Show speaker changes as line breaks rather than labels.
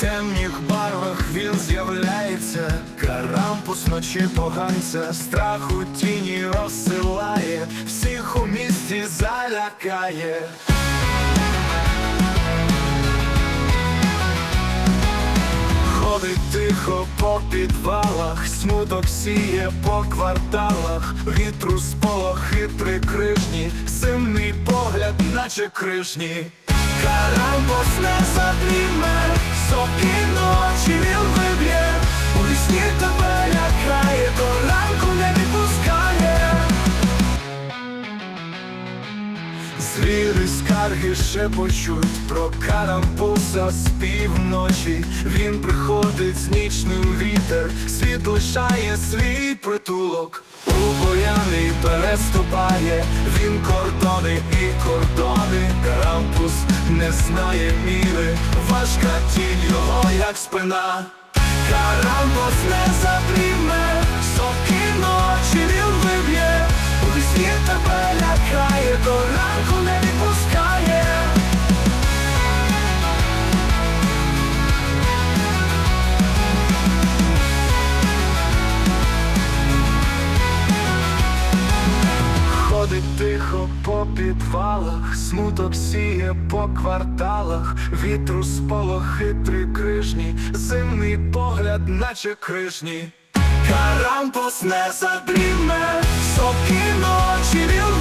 Темних барвах він з'являється, карампус ночі поганця, страх у тіні розсилає, всіх у місті залякає. Ходить тихо по підвалах, смуток сіє по кварталах, вітру сполохи прикрижні, зимний погляд, наче крижні. Карамбос не задріме, Звіри скарги шепочуть про карампуса з півночі. Він приходить з нічним вітер, світ лишає свій притулок. У бояний переступає, він кордони і кордони. Карампус не знає міри, важка тінь його, як спина. Карампус не запріме, соки ночі він виб'є, у вісні тебе лякає, до ранку не відпускає. Ходить тихо по підвалах, смуток сіє по кварталах, вітру сполохи крижні, зимний погляд, наче крижні. Карампус не задріме, соки ночі він